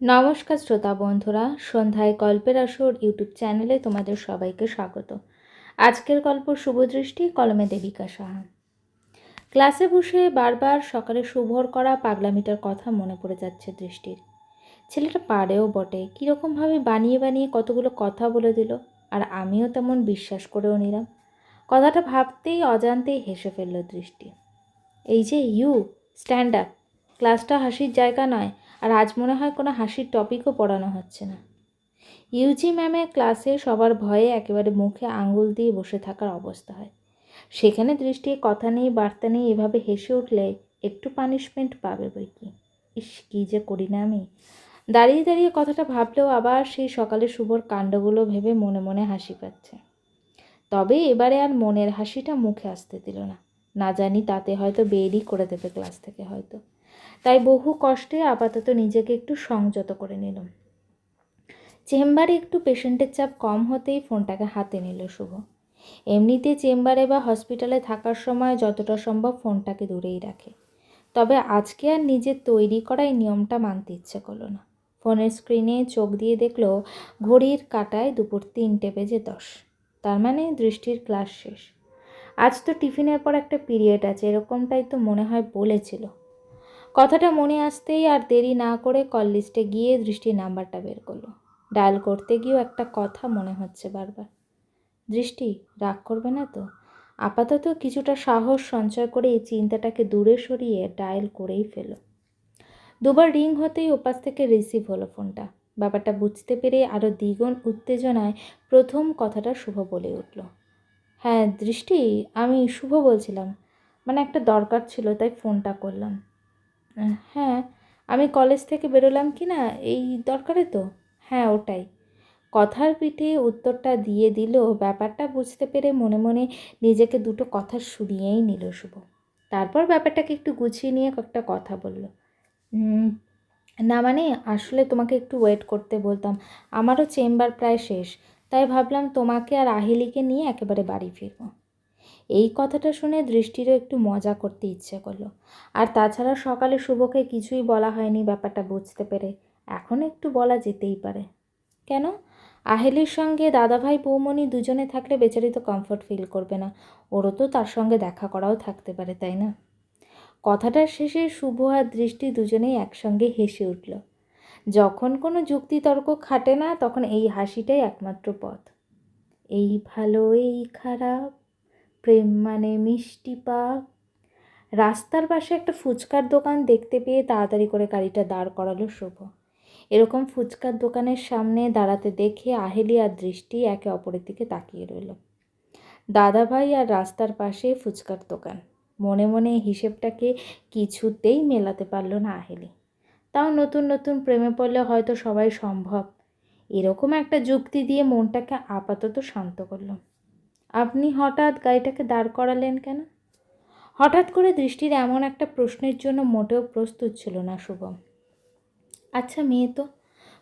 নমস্কার শ্রোতা বন্ধুরা, সন্ধ্যায় গল্পের আসর ইউটিউব চ্যানেলে তোমাদের সবাইকে স্বাগত। আজকের গল্প শুভদৃষ্টি, কলমে দেবিকা সাহা। ক্লাসে বসে বারবার সকালে শুভর করা পাগলামিটার কথা মনে পড়ে যাচ্ছে দৃষ্টির। ছেলেটা পারেও বটে, কীরকমভাবে বানিয়ে বানিয়ে কতগুলো কথা বলে দিল, আর আমিও তেমন বিশ্বাস করেও নিলাম। কথাটা ভাবতেই অজান্তেই হেসে ফেলল দৃষ্টি। এই যে ইউ, স্ট্যান্ড আপ, ক্লাসটা হাসির জায়গা নয় আর আজ মনে হয় কোনো হাসির টপিকও পড়ানো হচ্ছে না। ইউজি ম্যামের ক্লাসে সবার ভয়ে একেবারে মুখে আঙুল দিয়ে বসে থাকার অবস্থা হয়। সেখানে দৃষ্টি, কথা নেই, বার্তা নেই, এভাবে হেসে উঠলে একটু পানিশমেন্ট পাবে বই কি? ইস, কী যে করি না আমি? দাঁড়িয়ে দাঁড়িয়ে কথাটা ভাবলেও আবার সেই সকালে শুভর কাণ্ডগুলো ভেবে মনে মনে হাসি পাচ্ছে। তবে এবারে আর মনের হাসিটা মুখে আসতে দিল না। না জানি তাতে হয়তো বেরই করে দেবে ক্লাস থেকে হয়তো। তাই বহু কষ্টে আপাতত নিজেকে একটু সংযত করে নিলাম। চেম্বারে একটু পেশেন্টের চাপ কম হতেই ফোনটাকে হাতে নিল শুভ। এমনিতে চেম্বারে বা হসপিটালে থাকার সময় যতটা সম্ভব ফোনটাকে দূরেই রাখে। তবে আজকে আর নিজের তৈরি করা এই নিয়মটা মানতে ইচ্ছে করল না। ফোনের স্ক্রিনে চোখ দিয়ে দেখল ঘড়ির কাটায় দুপুর তিনটে বেজে দশ। তার মানে দৃষ্টির ক্লাস শেষ। আজ তো টিফিনের পর একটা পিরিয়ড আছে, এরকমটাই তো মনে হয় বলেছিল। কথাটা মনে আসতেই আর দেরি না করে কল লিস্টে গিয়ে দৃষ্টির নাম্বারটা বের করল। ডায়াল করতে গিয়েও একটা কথা মনে হচ্ছে বারবার। দৃষ্টি, রাগ করবে না তো? আপাতত কিছুটা সাহস সঞ্চয় করে এই চিন্তাটাকে দূরে সরিয়ে ডায়াল করেই ফেলো। দুবার রিং হতেই ওপাশ থেকে রিসিভ হলো ফোনটা ব্যাপারটা বুঝতে পেরে আরও দ্বিগুণ উত্তেজনায় প্রথম কথাটা শুভ বলে উঠল। হ্যাঁ দৃষ্টি, আমি শুভ বলছিলাম। মানে একটা দরকার ছিল, তাই ফোনটা করলাম। হ্যাঁ আমি কলেজ থেকে বেরোলাম কি না? এই দরকারে তো? হ্যাঁ ওটাই। কথার পিঠে উত্তরটা দিয়ে দিল, ব্যাপারটা বুঝতে পেরে মনে মনে নিজেকে দুটো কথা শুনিয়েই নিল শুভ। তারপর ব্যাপারটাকে একটু গুছিয়ে নিয়ে একটা কথা বলল। না মানে আসলে তোমাকে একটু ওয়েট করতে বলতাম। আমারও চেম্বার প্রায় শেষ। তাই ভাবলাম তোমাকে আর আহিলিকে নিয়ে একেবারে বাড়ি ফিরবো। এই কথাটা শুনে দৃষ্টিরও একটু মজা করতে ইচ্ছে করল। আর তাছাড়া সকালে শুভকে কিছুই বলা হয়নি ব্যাপারটা বুঝতে পেরে। এখন একটু বলা যেতেই পারে। কেন? আহেলির সঙ্গে দাদাভাই, বৌমণি দুজনে থাকলে বেচারি তো কমফর্ট ফিল করবে না। ওরও তো তার সঙ্গে দেখা করাও থাকতে পারে, তাই না? কথাটার শেষে শুভ আর দৃষ্টি দুজনেই একসঙ্গে হেসে উঠল। যখন কোনো যুক্তিতর্ক খাটে না, তখন এই হাসিটাই একমাত্র পথ। এই ভালো, এই খারাপ প্রেম মানে মিষ্টি পাক রাস্তার পাশে একটা ফুচকার দোকান দেখতে পেয়ে তাড়াতাড়ি করে গাড়িটা দাঁড় করালো শুভ। এরকম ফুচকার দোকানের সামনে দাঁড়াতে দেখে আহেলি আর দৃষ্টি একে অপরের দিকে তাকিয়ে রইল। দাদাভাই আর রাস্তার পাশে ফুচকার দোকান। মনে মনে হিসেবটাকে কিছুতেই মেলাতে পারল না আহেলি। তাও নতুন নতুন প্রেমে পড়লে হয়তো সবাই সম্ভব। এরকম একটা যুক্তি দিয়ে মনটাকে আপাতত শান্ত করলাম আপনি হঠাৎ গাড়িটাকে দাঁড় করালেন কেন? হঠাৎ করে দৃষ্টির এমন একটা প্রশ্নের জন্য মোটেও প্রস্তুত ছিল না শুভম। আচ্ছা মেয়ে তো,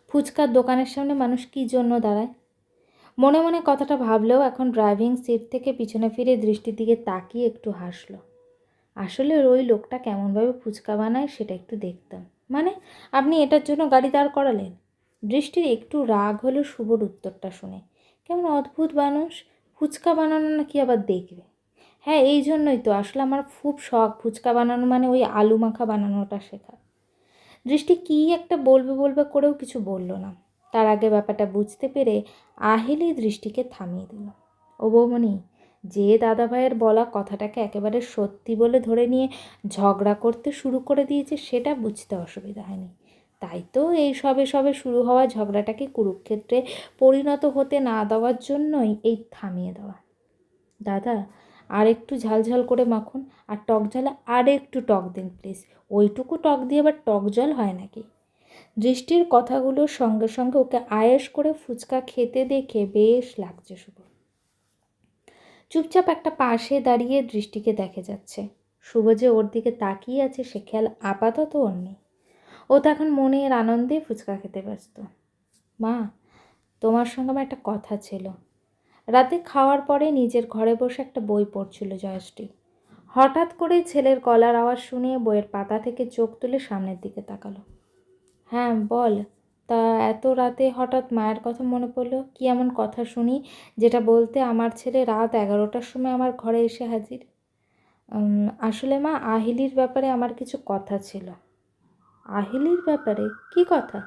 ফুচকার দোকানের সামনে মানুষ কী জন্য দাঁড়ায়? মনে মনে কথাটা ভাবলেও এখন ড্রাইভিং সিট থেকে পিছনে ফিরে দৃষ্টির দিকে তাকিয়ে একটু হাসলো। আসলে ওই লোকটা কেমনভাবে ফুচকা বানায় সেটা একটু দেখতাম। মানে আপনি এটার জন্য গাড়ি দাঁড় করালেন? দৃষ্টির একটু রাগ হলো শুভর উত্তরটা শুনে। কেমন অদ্ভুত মানুষ ফুচকা বানানো নাকি আবার দেখবে? হ্যাঁ এই জন্যই তো। আসলে আমার খুব শখ ফুচকা বানানো মানে ওই আলু মাখা বানানোটা শেখা দৃষ্টি কী একটা বলবে বলবে করেও কিছু বলল না। তার আগে ব্যাপারটা বুঝতে পেরে আহেলি দৃষ্টিকে থামিয়ে দিল। ও বৌমণি, যে দাদা ভাইয়ের বলা কথাটাকে একেবারে সত্যি বলে ধরে নিয়ে ঝগড়া করতে শুরু করে দিয়েছে, সেটা বুঝতে অসুবিধা হয়নি। তাই তো এই সবে সবে শুরু হওয়া ঝগড়াটাকে কুরুক্ষেত্রে পরিণত হতে না দেওয়ার জন্যই এই থামিয়ে দেওয়া। দাদা আর একটু ঝালঝাল করে মাখুন, আর টক ঝালে আর একটু টক দিন প্লিজ ওইটুকু টক দিয়ে আবার টক জল হয় নাকি? দৃষ্টির কথাগুলোর সঙ্গে সঙ্গে ওকে আয়েস করে ফুচকা খেতে দেখে বেশ লাগছে শুভ। চুপচাপ একটা পাশে দাঁড়িয়ে দৃষ্টিকে দেখে যাচ্ছে। শুভ যে ওর দিকে তাকিয়ে আছে সে খেয়াল আপাতত ওর নেই। ও তো এখন মনের আনন্দে ফুচকা খেতে ব্যস্ত। মা, তোমার সঙ্গে আমার একটা কথা ছিল। রাতে খাওয়ার পরে নিজের ঘরে বসে একটা বই পড়ছিল জয়শ্রী। হঠাৎ করে ছেলের গলার আওয়াজ শুনে বইয়ের পাতা থেকে চোখ তুলে সামনের দিকে তাকালো। হ্যাঁ বল। তা এত রাতে হঠাৎ মায়ের কথা মনে পড়ল? কি এমন কথা শুনি যেটা বলতে আমার ছেলে রাত এগারোটার সময় আমার ঘরে এসে হাজির? আসলে মা, আহিলির ব্যাপারে আমার কিছু কথা ছিল। আহিলির ব্যাপারে কি কথা?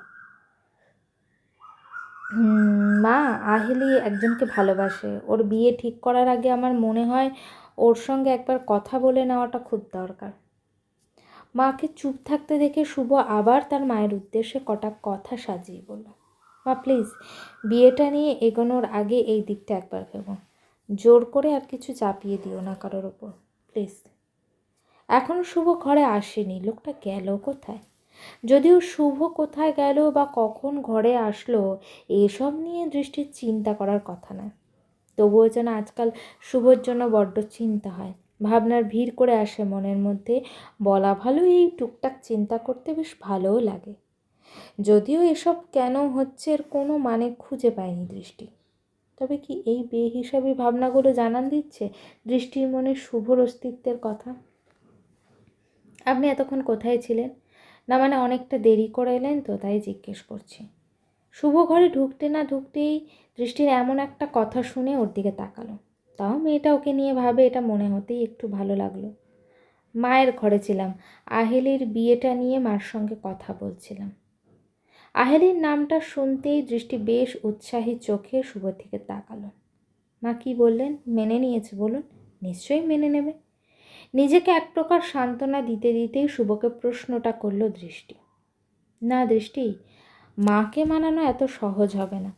মা আহিলি একজনকে ভালোবাসে। ওর বিয়ে ঠিক করার আগে আমার মনে হয় ওর সঙ্গে একবার কথা বলে নেওয়াটা খুব দরকার। মাকে চুপ থাকতে দেখে শুভ আবার তার মায়ের উদ্দেশ্যে কটা কথা সাজিয়ে বলল, মা প্লিজ বিয়েটা নিয়ে এগোনোর আগে এই দিকটা একবার ভেবো। জোর করে আর কিছু চাপিয়ে দিও না কারোর ওপর প্লিজ এখনও শুভ ঘরে আসেনি। লোকটা গেল কোথায়? যদিও শুভ কোথায় গেল বা কখন ঘরে আসলো, এসব নিয়ে দৃষ্টির চিন্তা করার কথা না। তবুও যেন আজকাল শুভর জন্য বড্ড চিন্তা হয়। ভাবনার ভিড় করে আসে মনের মধ্যে। বলা ভালো, এই টুকটাক চিন্তা করতে বেশ ভালোও লাগে। যদিও এসব কেন হচ্ছে এর কোনো মানে খুঁজে পায়নি দৃষ্টি। তবে কি এই বেহিসাবি ভাবনাগুলো জানান দিচ্ছে দৃষ্টির মনে শুভর অস্তিত্বের কথা? আপনি এতক্ষণ কোথায় ছিলেন? না মানে অনেকটা দেরি করে এলেন তো, তাই জিজ্ঞেস করছি। শুভ ঘরে ঢুকতে না ঢুকতেই দৃষ্টির এমন একটা কথা শুনে ওর দিকে তাকালো। তাও মেয়েটা ওকে নিয়ে ভাবে এটা মনে হতেই একটু ভালো লাগল। মায়ের ঘরে ছিলাম, আহেলির বিয়েটা নিয়ে মার সঙ্গে কথা বলছিলাম। আহেলির নামটা শুনতেই দৃষ্টি বেশ উৎসাহী চোখে শুভ থেকে তাকালো। মা কি বললেন? মেনে নিয়েছে বলুন। নিশ্চয়ই মেনে নেবে। নিজেকে এক প্রকার সান্ত্বনা দিতে দিতেই শুভকে প্রশ্নটা করল দৃষ্টি। না দৃষ্টি, মাকে মানানো এত সহজ হবে না।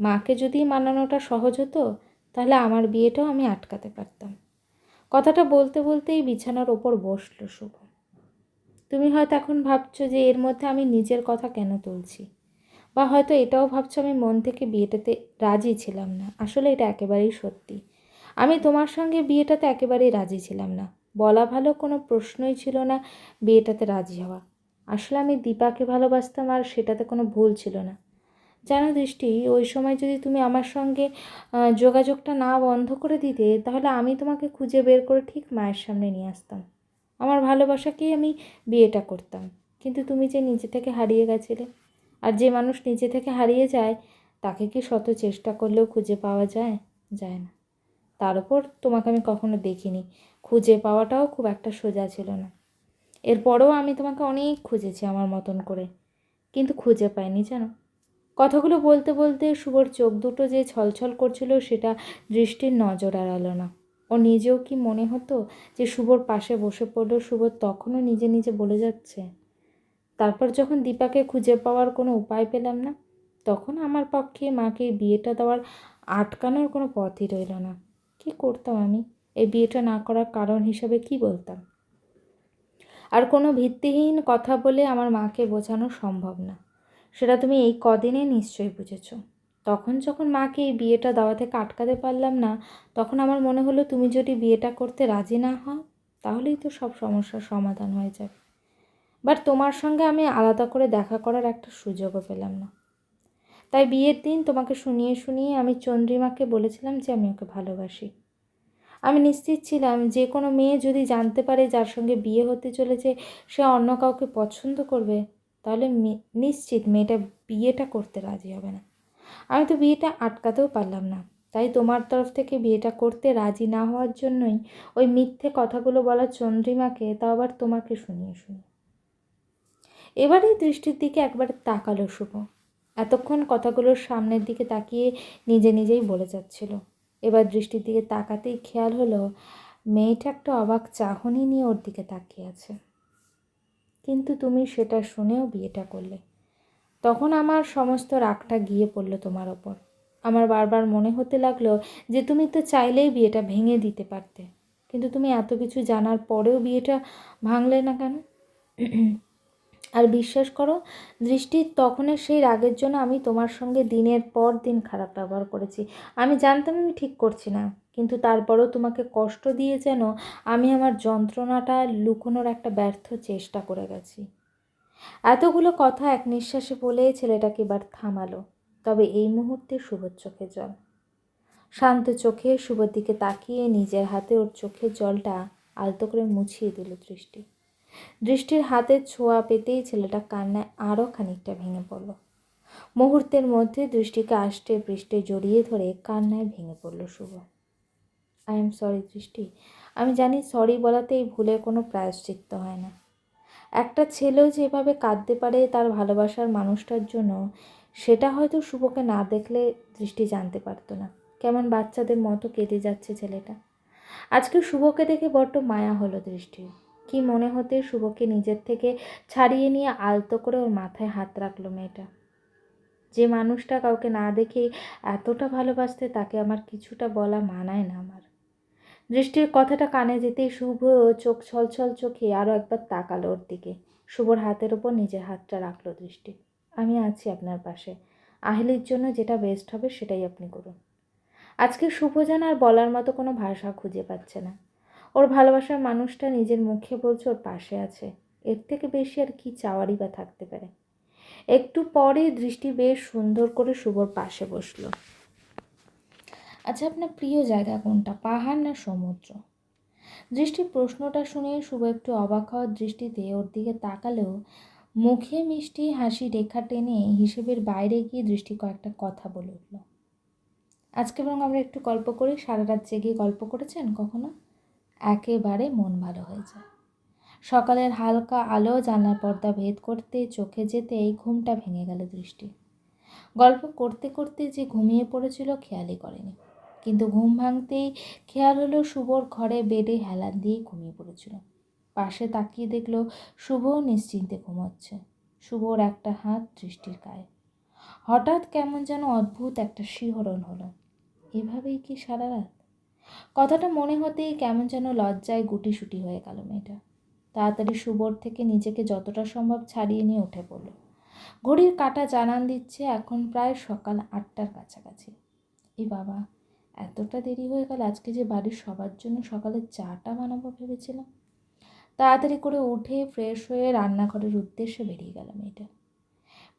মাকে যদি মানানোটা সহজ হতো, তাহলে আমার বিয়েটাও আমি আটকাতে পারতাম। কথাটা বলতে বলতেই বিছানার ওপর বসল শুভ। তুমি হয়তো এখন ভাবছ যে এর মধ্যে আমি নিজের কথা কেন তুলছি? বা হয়তো এটাও ভাবছ আমি মন থেকে বিয়েটাতে রাজি ছিলাম না। আসলে এটা একেবারেই সত্যি। আমি তোমার সঙ্গে বিয়েটাতে একেবারেই রাজি ছিলাম না। বলা ভালো কোনো প্রশ্নই ছিল না বিয়েটাতে রাজি হওয়া। আসলে আমি দীপাকে ভালোবাসতাম আর সেটাতে কোনো ভুল ছিল না। জানো দৃষ্টি, ওই সময় যদি তুমি আমার সঙ্গে যোগাযোগটা না বন্ধ করে দিতে, তাহলে আমি তোমাকে খুঁজে বের করে ঠিক মায়ের সামনে নিয়ে আসতাম। আমার ভালোবাসাকেই আমি বিয়েটা করতাম। কিন্তু তুমি যে নিজে থেকে হারিয়ে গেছিলে, আর যে মানুষ নিজে থেকে হারিয়ে যায়, তাকে কি শত চেষ্টা করলেও খুঁজে পাওয়া যায়? যায় না। তার উপর তোমাকে আমি কখনো দেখিনি। খুঁজে পাওয়াটাও খুব একটা সোজা ছিল না। এরপরেও আমি তোমাকে অনেক খুঁজেছি আমার মতন করে, কিন্তু খুঁজে পাইনি জানো কথাগুলো বলতে বলতে শুভর চোখ দুটো যে ছলছল করছিল সেটা দৃষ্টির নজর এড়ালো না। ও নিজেও কি মনে হতো যে শুভর পাশে বসে পড়ল শুভ তখনও নিজে নিজে বলে যাচ্ছে, তারপর যখন দীপাকে খুঁজে পাওয়ার কোনো উপায় পেলাম না, তখন আমার পক্ষে মাকে বিয়েটা দেওয়ার আটকানোর কোনো পথই রইল না। কি করতাম আমি? এই বিয়েটা না করার কারণ হিসাবে কি বলতাম? আর কোনো ভিত্তিহীন কথা বলে আমার মাকে বোঝানো সম্ভব না। সেটা তুমি এই কদিনে নিশ্চয়ই বুঝেছ। তখন যখন মাকে এই বিয়েটা দেওয়া থেকে আটকাতে পারলাম না, তখন আমার মনে হলো তুমি যদি বিয়েটা করতে রাজি না হও, তাহলেই তো সব সমস্যার সমাধান হয়ে যাবে। বাট তোমার সঙ্গে আমি আলাদা করে দেখা করার একটা সুযোগও পেলাম না। তাই বিয়ের দিন তোমাকে শুনিয়ে শুনিয়ে আমি চন্দ্রিমাকে বলেছিলাম যে আমি ওকে ভালোবাসি। আমি নিশ্চিত ছিলাম যে কোনো মেয়ে যদি জানতে পারে যার সঙ্গে বিয়ে হতে চলেছে, সে অন্য কাউকে পছন্দ করবে, তাহলে নিশ্চিত মেয়েটা বিয়েটা করতে রাজি হবে না। আমি তো বিয়েটা আটকাতেও পারলাম না। তাই তোমার তরফ থেকে বিয়েটা করতে রাজি না হওয়ার জন্যই ওই মিথ্যে কথাগুলো বলা চন্দ্রিমাকে, তাও আবার তোমাকে শুনিয়ে শুনি এবারে দৃষ্টির দিকে একবার তাকালো শুভ। এতক্ষণ কথাগুলোর সামনের দিকে তাকিয়ে নিজে নিজেই বলে যাচ্ছিল। এবার দৃষ্টির দিকে তাকাতেই খেয়াল হলো, মেয়েটা একটা অবাক চাহনি নিয়ে ওর দিকে তাকিয়ে আছে। কিন্তু তুমি সেটা শুনেও বিয়েটা করলে। তখন আমার সমস্ত রাগটা গিয়ে পড়ল তোমার ওপর। আমার বারবার মনে হতে লাগল যে তুমি তো চাইলেই বিয়েটা ভেঙে দিতে পারতে, কিন্তু তুমি এত কিছু জানার পরেও বিয়েটা ভাঙলে না কেন? আর বিশ্বাস করো, দৃষ্টি তখনের সেই রাগের জন্য আমি তোমার সঙ্গে দিনের পর দিন খারাপ ব্যবহার করেছি। আমি জানতাম আমি ঠিক করছি না, কিন্তু তারপরেও তোমাকে কষ্ট দিয়ে যেন আমি আমার যন্ত্রণাটা লুকোনোর একটা ব্যর্থ চেষ্টা করে গেছি। এতগুলো কথা এক নিঃশ্বাসে বলে ছেলেটাকে এবার থামালো। তবে এই মুহূর্তে শুভর চোখে জল। শান্ত চোখে শুভর দিকে তাকিয়ে নিজের হাতে ওর চোখের জলটা আলতো করে মুছিয়ে দিল দৃষ্টি। দৃষ্টির হাতের ছোঁয়া পেতেই ছেলেটা কান্নায় আরও খানিকটা ভেঙে পড়ল। মুহূর্তের মধ্যে দৃষ্টিকে আষ্টে পৃষ্ঠে জড়িয়ে ধরে কান্নায় ভেঙে পড়ল শুভ। আই এম সরি দৃষ্টি। আমি জানি সরি বলাতে এই কোনো প্রায়শ্চিত্ত হয় না। একটা ছেলেও যেভাবে কাঁদতে পারে তার ভালোবাসার মানুষটার জন্য, সেটা হয়তো শুভকে না দেখলে দৃষ্টি জানতে পারতো না। কেমন বাচ্চাদের মতো কেঁদে যাচ্ছে ছেলেটা। আজকে শুভকে দেখে বড্ড মায়া হলো দৃষ্টির। কি মনে হতে শুভকে নিজের থেকে ছাড়িয়ে নিয়ে আলতো করে ওর মাথায় হাত রাখল মেয়েটা? যে মানুষটা কাউকে না দেখেই এতটা ভালোবাসতে তাকে আমার কিছুটা বলা মানায় না আমার। দৃষ্টির কথাটা কানে যেতেই শুভ চোখ ছলছল চোখে আরও একবার তাকালো ওর দিকে। শুভর হাতের ওপর নিজের হাতটা রাখল দৃষ্টি। আমি আছি আপনার পাশে। আহেলির জন্য যেটা বেস্ট হবে সেটাই আপনি করুন। আজকে শুভজন আর বলার মতো কোনো ভাষা খুঁজে পাচ্ছে না। ওর ভালোবাসার মানুষটা নিজের মুখে বলছে ওর পাশে আছে। এর থেকে বেশি আর কি চাওয়ারই বা থাকতে পারে। একটু পরে দৃষ্টি বেশ সুন্দর করে শুভর পাশে বসল। আচ্ছা আপনার প্রিয় জায়গা কোনটা? পাহাড় না সমুদ্র? দৃষ্টির প্রশ্নটা শুনে শুভ একটু অবাক হওয়ার দৃষ্টিতে ওর দিকে তাকালেও মুখে মিষ্টি হাসি রেখা টেনে হিসেবের বাইরে গিয়ে দৃষ্টি কয়েকটা কথা বলে উঠল। আজকে বরং আমরা একটু গল্প করি। সারা রাত জেগে গল্প করেছেন কখনো? একেবারে মন ভালো হয়ে যায়। সকালের হালকা আলো জানলার পর্দা ভেদ করতে, চোখে যেতে এই ঘুমটা ভেঙে গেল দৃষ্টি। গল্প করতে করতে যে ঘুমিয়ে পড়েছিল খেয়ালই করেনি। কিন্তু ঘুম ভাঙতেই খেয়াল হলো শুভর ঘরে বেডে হেলান দিয়ে ঘুমিয়ে পড়েছিল। পাশে তাকিয়ে দেখল শুভ নিশ্চিন্তে ঘুমাচ্ছে। শুভর একটা হাত দৃষ্টির গায়ে। হঠাৎ কেমন যেন অদ্ভুত একটা শিহরণ হলো। এভাবেই কি সারা রাত? কথাটা মনে হতেই কেমন যেন লজ্জায় গুটিসুটি হয়ে গেল মেয়েটা। তাড়াতাড়ি শুভর থেকে নিজেকে যতটা সম্ভব ছাড়িয়ে নিয়ে উঠে পড়ল। ঘড়ির কাটা জানান দিচ্ছে এখন প্রায় সকাল আটটার কাছাকাছি। এ বাবা, এতটা দেরি হয়ে গেল আজকে যে বাড়ির সবার জন্য সকালে চাটা বানাবো ভেবেছিলাম। তাড়াতাড়ি করে উঠে ফ্রেশ হয়ে রান্নাঘরের উদ্দেশ্যে বেরিয়ে গেল মেয়েটা।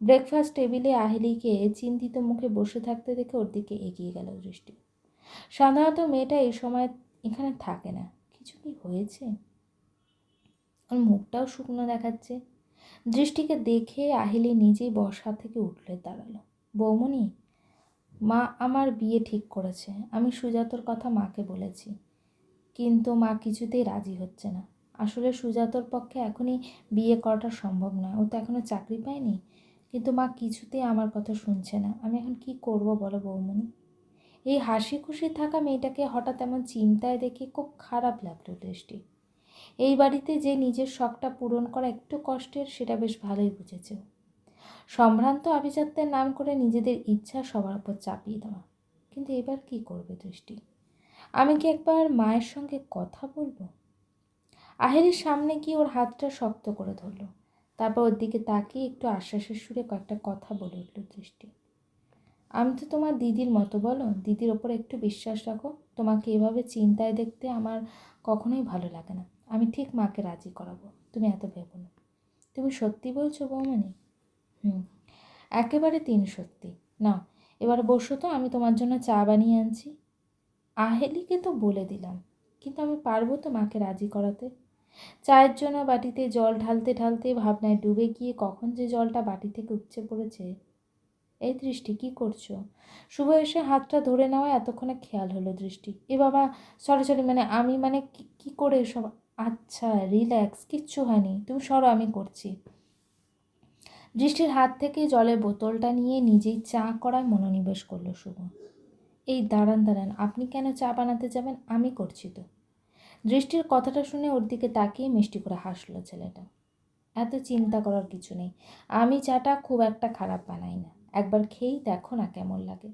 ব্রেকফাস্ট টেবিলে আহিলিকে চিন্তিত মুখে বসে থাকতে দেখে ওর দিকে এগিয়ে গেল দৃষ্টি। সাধারণত মেয়েটা এই সময় এখানে থাকে না। কিছু কি হয়েছে? ওর মুখটাও শুকনো দেখাচ্ছে। দৃষ্টিকে দেখে আহিলি নিজেই বসা থেকে উঠলে দাঁড়াল। বৌমনি মা আমার বিয়ে ঠিক করেছে। আমি সুজাতর কথা মাকে বলেছি। কিন্তু মা কিছুতেই রাজি হচ্ছে না। আসলে সুজাতর পক্ষে এখনই বিয়ে করাটা সম্ভব নয়। ও তো এখনও চাকরি পায়নি। কিন্তু মা কিছুতেই আমার কথা শুনছে না। আমি এখন কি করব বলো বৌমনি এই হাসি খুশি থাকা মেয়েটাকে হঠাৎ এমন চিন্তায় দেখে খুব খারাপ লাগল দৃষ্টি এই বাড়িতে যে নিজের শখটা পূরণ করা একটু কষ্টের, সেটা বেশ ভালোই বুঝেছে। সম্ভ্রান্ত আভিজাত্যের নাম করে নিজেদের ইচ্ছা সবার উপর চাপিয়ে দেওয়া। কিন্তু এবার কি করবে দৃষ্টি আমি কি একবার মায়ের সঙ্গে কথা বলব? আহেরের সামনে গিয়ে ওর হাতটা শক্ত করে ধরলো। তারপর ওর দিকে তাকিয়ে একটু আশ্বাসের সুরে কয়েকটা কথা বলে উঠল দৃষ্টি আমি তো তোমার দিদির মতো, বলো? দিদির ওপর একটু বিশ্বাস রাখো। তোমাকে এভাবে চিন্তায় দেখতে আমার কখনোই ভালো লাগে না। আমি ঠিক মাকে রাজি করাবো। তুমি এত ভেবো না। তুমি সত্যি বলছো, বৌমনি? হুম, একেবারে তিন সত্যি। না, এবার বসো তো, আমি তোমার জন্য চা বানিয়ে আনছি। আহেলিকে তো বলে দিলাম, কিন্তু আমি পারব তো মাকে রাজি করাতে? চায়ের জন্য বাটিতে জল ঢালতে ঢালতে ভাবনায় ডুবে গিয়ে কখন যে জলটা বাটি থেকে উপচে পড়েছে এই দৃষ্টি কি করছ? শুভ এসে হাতটা ধরে নেওয়া এতক্ষণে খেয়াল হলো দৃষ্টি। এ বাবা সরি সরি মানে আমি মানে কি করে সব আচ্ছা রিল্যাক্স কিচ্ছু হয়নি, তুমি সরো, আমি করছি। দৃষ্টির হাত থেকে জলের বোতলটা নিয়ে নিজেই চা করায় মনোনিবেশ করল শুভ। এই দাঁড়ান দাঁড়ান, আপনি কেন চা বানাতে যাবেন? আমি করছি তো। দৃষ্টির কথাটা শুনে ওর দিকে তাকিয়ে মিষ্টি করে হাসলো ছেলেটা। এত চিন্তা করার কিছু নেই। আমি চাটা খুব একটা খারাপ বানাই না। একবার খেয়েই দেখো না কেমন লাগে।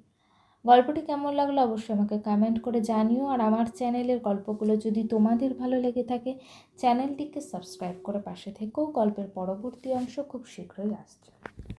গল্পটি কেমন লাগল অবশ্যই আমাকে কমেন্ট করে জানিও। আর আমার চ্যানেলের গল্পগুলো যদি তোমাদের ভালো লেগে থাকে, চ্যানেলটিকে সাবস্ক্রাইব করে পাশে থেকেও গল্পের পরবর্তী অংশ খুব শীঘ্রই আসছে।